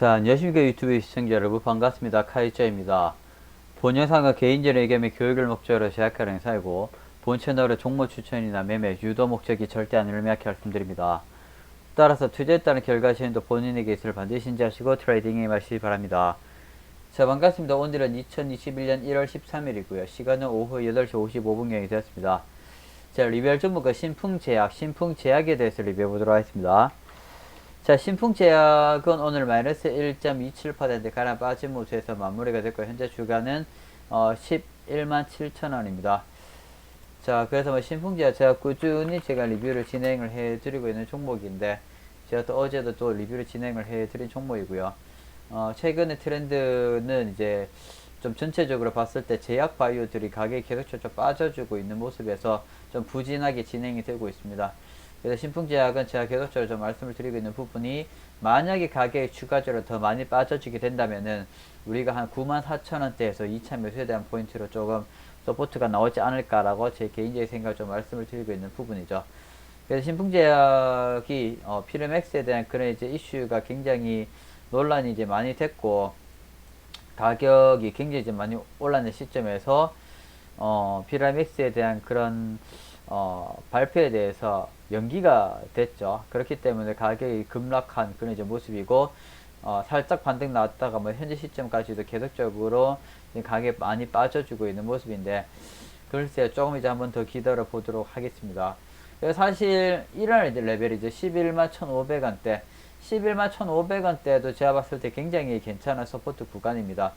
자, 안녕하십니까 유튜브 시청자 여러분 반갑습니다. 카이저입니다. 본 영상은 개인적인 의견 및 교육을 목적으로 제작하는 행사이고 본 채널의 종목 추천이나 매매, 유도 목적이 절대 아니를 명확히 말씀드립니다. 따라서 투자에 따른 결과 시행도 본인에게 있을 반드시 신지하시고 트레이딩에 임하시기 바랍니다. 자 반갑습니다. 오늘은 2021년 1월 13일이고요. 시간은 오후 8시 55분경이 되었습니다. 자 리뷰할 종목은 신풍제약, 신풍제약에 대해서 리뷰해 보도록 하겠습니다. 자, 신풍제약은 오늘 마이너스 1.27% 가량 빠진 모습에서 마무리가 됐고, 현재 주가는 어, 11만 7천원입니다. 자, 그래서 뭐 신풍제약 제가 꾸준히 제가 리뷰를 진행을 해드리고 있는 종목인데, 제가 또 어제도 또 리뷰를 진행을 해드린 종목이고요. 어, 최근의 트렌드는 이제 좀 전체적으로 봤을 때 제약 바이오들이 가격이 계속적으로 좀 빠져주고 있는 모습에서 좀 부진하게 진행이 되고 있습니다. 그래서 신풍제약은 제가 계속적으로 좀 말씀을 드리고 있는 부분이 만약에 가격이 추가적으로 더 많이 빠져지게 된다면은 우리가 한 94,000원대에서 2차 매수에 대한 포인트로 조금 서포트가 나오지 않을까라고 제 개인적인 생각을 좀 말씀을 드리고 있는 부분이죠. 그래서 신풍제약이 어, 피르맥스에 대한 그런 이제 이슈가 굉장히 논란이 이제 많이 됐고 가격이 굉장히 이제 많이 올라는 시점에서 어, 피라믹스에 대한 그런 어, 발표에 대해서 연기가 됐죠. 그렇기 때문에 가격이 급락한 그런 이제 모습이고, 어, 살짝 반등 나왔다가 뭐 현재 시점까지도 계속적으로 가격이 많이 빠져주고 있는 모습인데, 글쎄 조금 이제 한번 더 기다려 보도록 하겠습니다. 사실 이런 이제 레벨이 이제 11만 1,500원대, 11만 1,500원대도 제가 봤을 때 굉장히 괜찮은 서포트 구간입니다.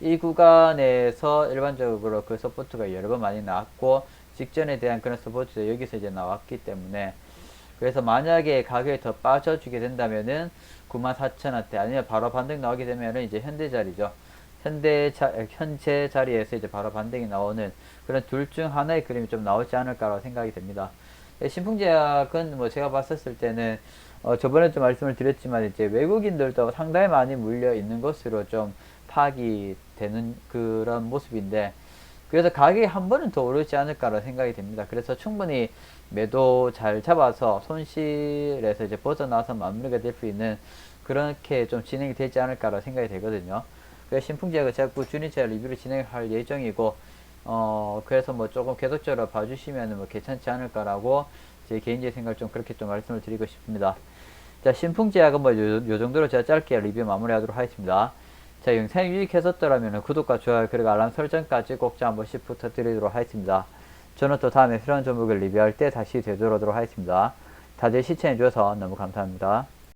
이 구간에서 일반적으로 그 서포트가 여러 번 많이 나왔고, 직전에 대한 그런 서포트도 여기서 이제 나왔기 때문에 그래서 만약에 가격이 더 빠져주게 된다면은 94,000원대 아니면 바로 반등 나오게 되면은 이제 현대 자리죠. 현대 자, 현재 자리에서 이제 바로 반등이 나오는 그런 둘 중 하나의 그림이 좀 나오지 않을까라고 생각이 됩니다. 예, 신풍제약은 뭐 제가 봤었을 때는 어 저번에 좀 말씀을 드렸지만 이제 외국인들도 상당히 많이 물려 있는 것으로 좀 파악이 되는 그런 모습인데 그래서 가격이 한 번은 더 오르지 않을까라는 생각이 됩니다. 그래서 충분히 매도 잘 잡아서 손실에서 이제 벗어나서 마무리가 될 수 있는 그렇게 좀 진행이 되지 않을까라는 생각이 되거든요. 그래서 신풍제약을 제가 꾸준히 제가 리뷰를 진행할 예정이고, 어, 그래서 뭐 조금 계속적으로 봐주시면 뭐 괜찮지 않을까라고 제 개인적인 생각을 좀 그렇게 좀 말씀을 드리고 싶습니다. 자, 신풍제약은 뭐 요, 요 정도로 제가 짧게 리뷰 마무리하도록 하겠습니다. 자, 영상이 유익했었더라면 구독과 좋아요 그리고 알람 설정까지 꼭좀한 번씩 부탁드리도록 하겠습니다. 저는 또 다음에 새로운 종목을 리뷰할 때 다시 되돌아오도록 하겠습니다. 다들 시청해주셔서 너무 감사합니다.